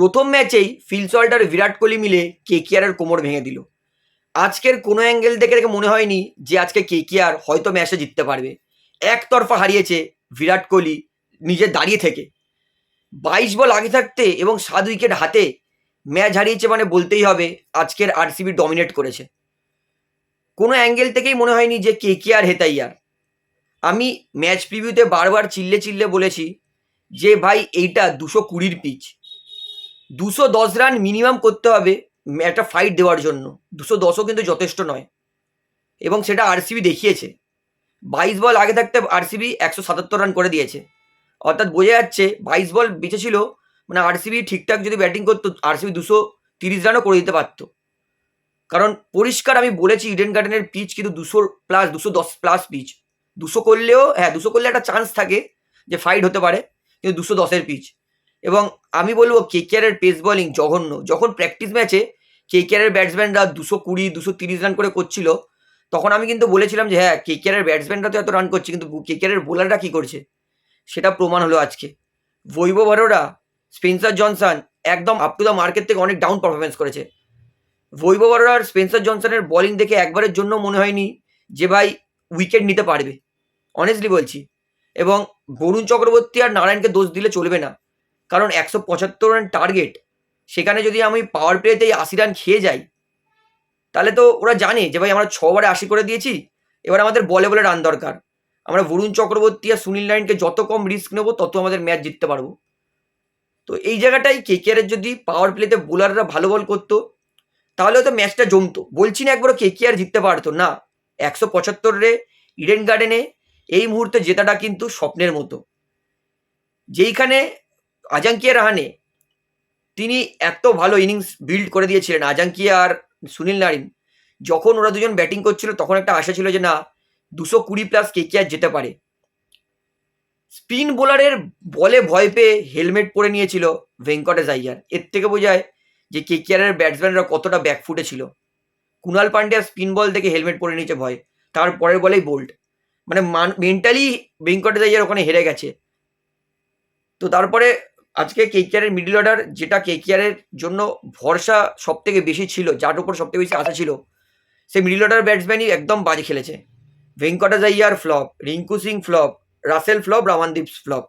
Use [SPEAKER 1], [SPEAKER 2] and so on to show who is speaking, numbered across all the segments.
[SPEAKER 1] প্রথম ম্যাচেই Phil Salt আর বিরাট কোহলি মিলে কেকেআরের কোমর ভেঙে দিল। আজকের কোনো অ্যাঙ্গেল দেখে দেখে মনে হয়নি যে আজকে কেকেআর হয়তো ম্যাচে জিততে পারবে। একতরফা হারিয়েছে বিরাট কোহলি নিজে দাঁড়িয়ে থেকে। বাইশ বল আগে থাকতে এবং সাত উইকেট হাতে ম্যাচ হারিয়েছে মানে বলতেই হবে আজকের আরসিবি ডমিনেট করেছে। কোনো অ্যাঙ্গেল থেকেই মনে হয়নি যে কে কে আর হেতাইয়ার। আমি ম্যাচ প্রিভিউতে বারবার চিল্লে চিল্লে বলেছি যে ভাই এইটা দুশো কুড়ির পিচ। দুশো দশ রান মিনিমাম করতে হবে একটা ফাইট দেওয়ার জন্য। দুশো দশও কিন্তু যথেষ্ট নয়। এবং সেটা আরসিবি দেখিয়েছে। বাইশ বল আগে থাকতে আরসিবি একশো সাতাত্তর রান করে দিয়েছে। অর্থাৎ বোঝা যাচ্ছে বাইশ বল বেঁচে ছিল মানে আরসিবি ঠিকঠাক যদি ব্যাটিং করতো আরসিবি দুশো তিরিশ রানও করে দিতে পারতো। কারণ পরিষ্কার আমি বলেছি ইডেন গার্ডেনের পিচ কিন্তু দুশো প্লাস দুশো দশ প্লাস পিচ দুশো করলেও হ্যাঁ দুশো করলে একটা চান্স থাকে যে ফাইট হতে পারে, কিন্তু দুশো দশের পিচ এবং আমি বলব কেকেআরের পেস বোলিং জঘন্য। যখন প্র্যাকটিস ম্যাচে কেকেআরের ব্যাটসম্যানরা দুশো কুড়ি, দুশো তিরিশ রান করে করছিল, তখন আমি কিন্তু বলেছিলাম যে হ্যাঁ কেকেআরের ব্যাটসম্যানরা তো এত রান করছে, কিন্তু কেকেআরের বোলাররা কী করছে? সেটা প্রমাণ হলো আজকে। বৈভব অরোরা স্পেন্সার জনসন একদম আপ টু দ্য মার্কেট থেকে অনেক ডাউন পারফরমেন্স করেছে। বৈভব অরোরা আর স্পেন্সার জনসনের বোলিং দেখে একবারের জন্য মনে হয়নি যে, ভাই উইকেট নিতে পারবে। অনেস্টলি বলছি। এবং বরুণ চক্রবর্তী আর নারায়ণকে দোষ দিলে চলবে না। কারণ একশো পঁচাত্তর রান টার্গেট সেখানে যদি আমি পাওয়ার প্লেতেই আশি রান খেয়ে যাই, তাহলে তো ওরা জানে যে ভাই আমরা ছবারে আশি করে দিয়েছি, এবার আমাদের বলে বলে রান দরকার। আমরা বরুণ চক্রবর্তী আর সুনীল নারায়ণকে যত কম রিস্ক নেব, তত আমাদের ম্যাচ জিততে পারব। তো এই জায়গাটাই কেকেআরের যদি পাওয়ার প্লেতে বোলাররা ভালো বল করতো, তাহলে হয়তো ম্যাচটা জমতো। বলছি না একবারও কেকেআর জিততে পারতো, না। একশো পঁচাত্তরে ইডেন গার্ডেনে এই মুহূর্তে জেতাটা কিন্তু স্বপ্নের মতো। যেইখানে আজাঙ্কিয়া রাহানে তিনি এত ভালো ইনিংস বিল্ড করে দিয়েছিলেন, আজাঙ্কিয়া আর সুনীল নারিন। যখন ওরা দুজন ব্যাটিং করছিল, তখন একটা আশা ছিল যে না, দুশো কুড়ি প্লাস কেকেআর যেতে পারে। স্পিন বোলারের বলে ভয় পেয়ে হেলমেট পরে নিয়েছিল ভেঙ্কটেশ আইয়ার। এর থেকে বোঝায় যে কেকেআরের ব্যাটসম্যানরা কতটা ব্যাকফুটে ছিল। কুনাল পান্ডিয়া স্পিন বল থেকে হেলমেট পরে নিয়েছে ভয়। তার পরের বলেই বোল্ড মানে মেন্টালি ভেঙ্কটেশ আইয়ার ওখানে হেরে গেছে। তো তারপরে আজকে কেকেআরের মিডল অর্ডার যেটা কেকেআরের জন্য ভরসা সব থেকে বেশি ছিল, যার উপর সব থেকে বেশি আশা ছিল, সেই মিডল অর্ডার ব্যাটসম্যানই একদম বাজে খেলেছে। Venkatesh Iyer flop Rinku Singh flop Russell flop Ramandeep flop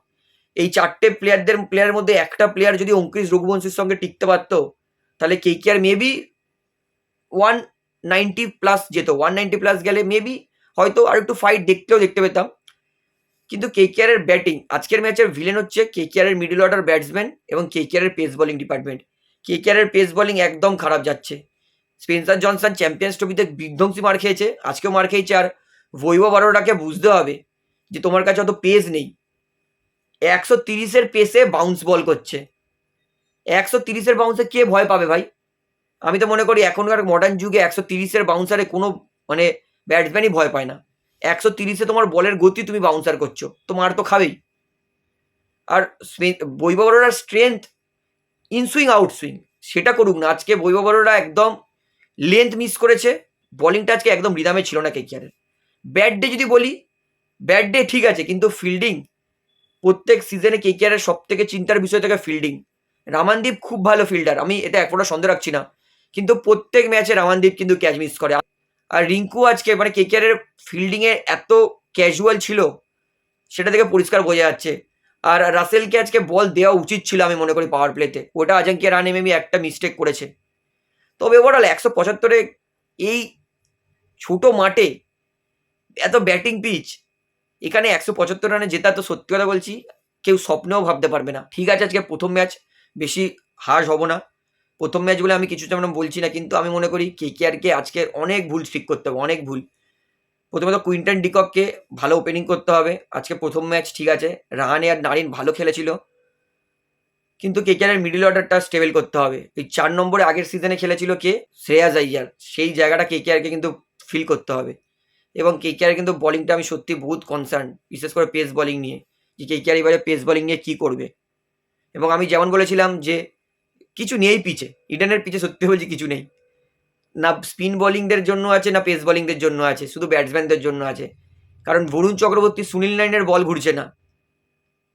[SPEAKER 1] এই চারটে প্লেয়ারদের প্লেয়ারের মধ্যে একটা প্লেয়ার যদি অঙ্কুশ রঘুবংশীর সঙ্গে টিকতে পারতো, তাহলে KKR maybe one ninety plus যেত। ওয়ান নাইনটি প্লাস গেলে মেবি হয়তো আর একটু ফাইট দেখতেও দেখতে পেতাম। কিন্তু কেকেআরের ব্যাটিং আজকের ম্যাচের ভিলেন হচ্ছে কেকেআরের মিডল অর্ডার ব্যাটসম্যান এবং কেকেআরের পেস বোলিং ডিপার্টমেন্ট কেকেআরের পেস বোলিং একদম খারাপ যাচ্ছে। স্পেন্সার জনসন চ্যাম্পিয়ন্স ট্রফিতে বিধ্বংসী মার খেয়েছে, আজকেও মার খেয়েছে। আর বৈভব আরোরাকে বুঝতে হবে যে তোমার কাছে অত পেস নেই। একশো তিরিশের পেসে বাউন্স বল করছে। একশো তিরিশের বাউন্সে কে ভয় পাবে ভাই? আমি তো মনে করি এখনকার মডার্ন যুগে একশো তিরিশের বাউন্সারে কোনো মানে ব্যাটসম্যানই ভয় পায় না। একশো তিরিশে তোমার বলের গতি তুমি বাউন্সার করছ, তোমার তো খাবেই। আর বৈভব অরোরার স্ট্রেংথ ইনসুইং আউটসুইং সেটা করুক না। আজকে বৈভব একদম লেন্থ মিস করেছে বলিংটা আজকে একদম রিদামে ছিল না কেকিয়ারের ব্যাট ডে যদি বলি ব্যাট ডে ঠিক আছে, কিন্তু ফিল্ডিং প্রত্যেক সিজনে কেকিয়ারের সব থেকে চিন্তার বিষয় থাকে ফিল্ডিং রামানদীপ খুব ভালো ফিল্ডার আমি এটা একটা সন্দেহ রাখছি না। কিন্তু প্রত্যেক ম্যাচে রামানদীপ কিন্তু ক্যাচ মিস করে। আর রিঙ্কু আজকে মানে কেকেআরের ফিল্ডিংয়ে এত ক্যাজুয়াল ছিল, সেটা থেকে পরিষ্কার বোঝা যাচ্ছে। আর রাসেলকে আজকে বল দেওয়া উচিত ছিল আমি মনে করি পাওয়ার প্লেতে ওটা আজাঙ্কিয়া রানে মেমি একটা মিস্টেক করেছে। তবে ওভারঅল একশো পঁচাত্তরে এই ছোটো মাঠে এত ব্যাটিং পিচ এখানে একশো পঁচাত্তর রানে জেতা তো সত্যি কথা বলছি, কেউ স্বপ্নেও ভাবতে পারবে না। ঠিক আছে আজকে প্রথম ম্যাচ বেশি হার হব না। প্রথম ম্যাচ বলে আমি কিছু তেমন বলছি না, কিন্তু আমি মনে করি কে কে আরকে আজকে অনেক ভুল ঠিক করতে হবে, অনেক ভুল। প্রথমত কুইন্টন ডিকককে ভালো ওপেনিং করতে হবে, আজকে প্রথম ম্যাচ ঠিক আছে, রাহানে আর নারিন ভালো খেলেছিল। কিন্তু কে কে মিডিল অর্ডারটা স্টেবল করতে হবে। এই চার নম্বরে আগের সিজনে খেলেছিল কে? শ্রেয়াজ আইয়ার। সেই জায়গাটা কে কে আরকে কিন্তু ফিল করতে হবে। এবং কে কে আর কিন্তু বলিংটা আমি সত্যি বহুত কনসার্ন বিশেষ করে পেস বলিং নিয়ে। যে কে কে আর এবারে পেস বলিং নিয়ে কী করবে? এবং আমি যেমন বলেছিলাম যে কিছু নেই পিচে ইডেনের পিচে সত্যি বলছি কিছু নেই। না স্পিন বোলিংদের জন্য আছে, না পেস বোলিংদের জন্য আছে, শুধু ব্যাটসম্যানদের জন্য আছে। কারণ বরুণ চক্রবর্তী, সুনীল নাইনের বল ঘুরছে না।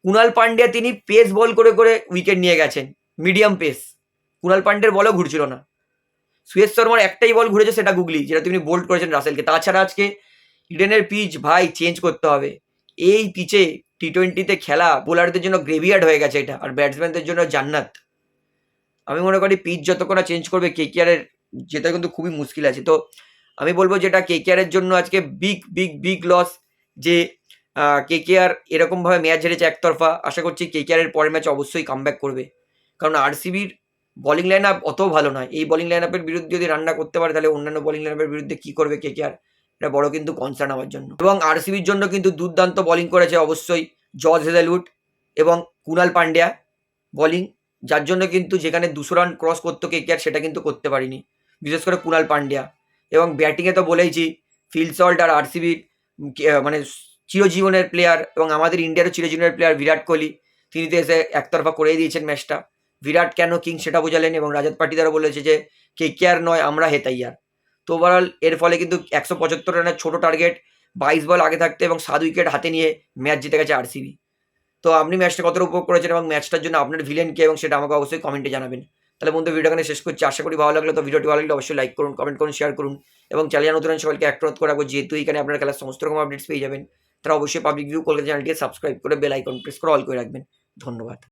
[SPEAKER 1] কুনাল পান্ডিয়া তিনি পেস বল করে করে উইকেট নিয়ে গেছেন, মিডিয়াম পেস। কুণাল পান্ডের বলও ঘুরছিল না। সুয়েশ শর্মার একটাই বল ঘুরেছে, সেটা গুগলি, যেটা তিনি বোল্ড করেছেন রাসেলকে। তাছাড়া আজকে ইডেনের পিচ ভাই চেঞ্জ করতে হবে। এই পিচে টি টোয়েন্টিতে খেলা বোলারদের জন্য গ্রেভিয়ার্ড হয়ে গেছে এটা, আর ব্যাটসম্যানদের জন্য জান্নাত। আমি মনে করি পিচ যতক্ষণ চেঞ্জ করবে কে কেয়ারের যেটা কিন্তু খুবই মুশকিল আছে। তো আমি বলব যেটা কে কেয়ারের জন্য আজকে বিগ বিগ বিগ লস যে কে কেআর এরকমভাবে ম্যাচ হেরেছে একতরফা। আশা করছি কে কেআরের পরের ম্যাচ অবশ্যই কামব্যাক করবে। কারণ আরসিবির বোলিং লাইন আপ অতও ভালো নয়। এই বলিং লাইন আপের বিরুদ্ধে যদি রান্না করতে পারে, তাহলে অন্যান্য বোলিং লাইন আপের বিরুদ্ধে কী করবে কে কেআর এটা বড় কিন্তু কনসার্ন আমার জন্য। এবং আরসিবির জন্য কিন্তু দুর্দান্ত বোলিং করেছে অবশ্যই জর্জ হেজেলউড এবং কুনাল পান্ডিয়া। বোলিং যার জন্য কিন্তু যেখানে দুশো রান ক্রস করতো কে কেআর সেটা কিন্তু করতে পারিনি। বিশেষ করে কুনাল পান্ডিয়া। এবং ব্যাটিংয়ে তো বলেইছি, ফিল সল্ট আর আরসিবির মানে চিরজীবনের প্লেয়ার এবং আমাদের ইন্ডিয়ারও চিরজীবনের প্লেয়ার বিরাট কোহলি। তিনি তো এসে একতরফা করেই দিয়েছেন ম্যাচটা বিরাট কেন কিং সেটা বোঝালেন এবং রাজাত পাটিদারও বলেছে যে, কে কেয়ার নয়, আমরা হেতাইয়ার। তো ওভারঅল এর ফলে কিন্তু একশো পঁচাত্তর রানের ছোটো টার্গেট বাইশ বল আগে থাকতে এবং সাত উইকেট হাতে নিয়ে ম্যাচ জিতে গেছে আরসিবি তো আপনি ম্যাচটা কতটা উপভোগ করেছেন এবং ম্যাচটার জন্য আপনার ভিলেন কে এবং সেটা আমাকে অবশ্যই কমেন্টে জানাবেন। তাহলে বন্ধু ভিডিও ভিডিওখানে শেষ করছি। আশা করি ভালো লাগল। তো ভিডিওটি ভালো লাগলে অবশ্যই লাইক করুন কমেন্ট করুন শেয়ার করুন এবং চ্যানেল নতুন সবাইকে একটা করে রাখব যেহেতু এখানে আপনার খেলার সমস্ত রকম আপডেটস পেয়ে যাবেন, তারা অবশ্যই পাবলিক ভিউ কলকাতা চ্যানেলটিকে সাবস্ক্রাইব করে বেল আইকন প্রেস করে অল করে রাখবেন। ধন্যবাদ।